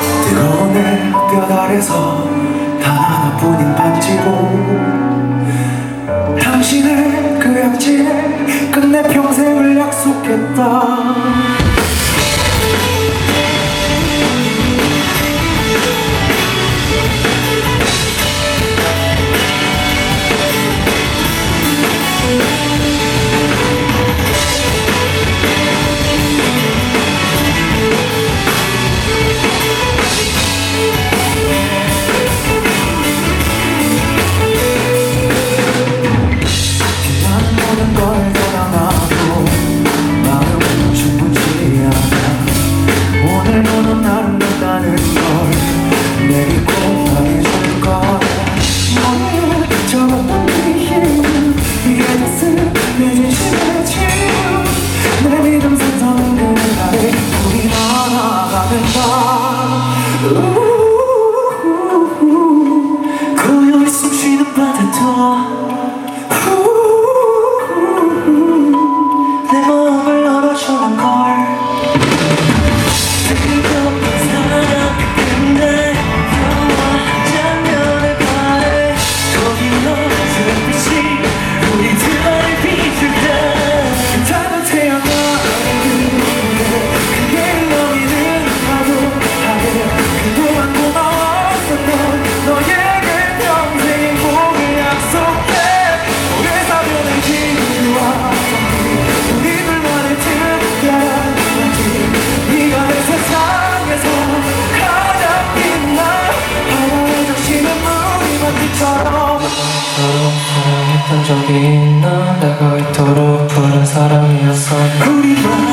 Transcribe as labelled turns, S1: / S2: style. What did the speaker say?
S1: 뜨거운 햇볕 아래서 단 하나뿐인 반지고 당신의 그 약지에 끝내 평생을 약속했다
S2: 托 했던 적이 있나 내가 그 이토록 부른
S1: 사람이었었나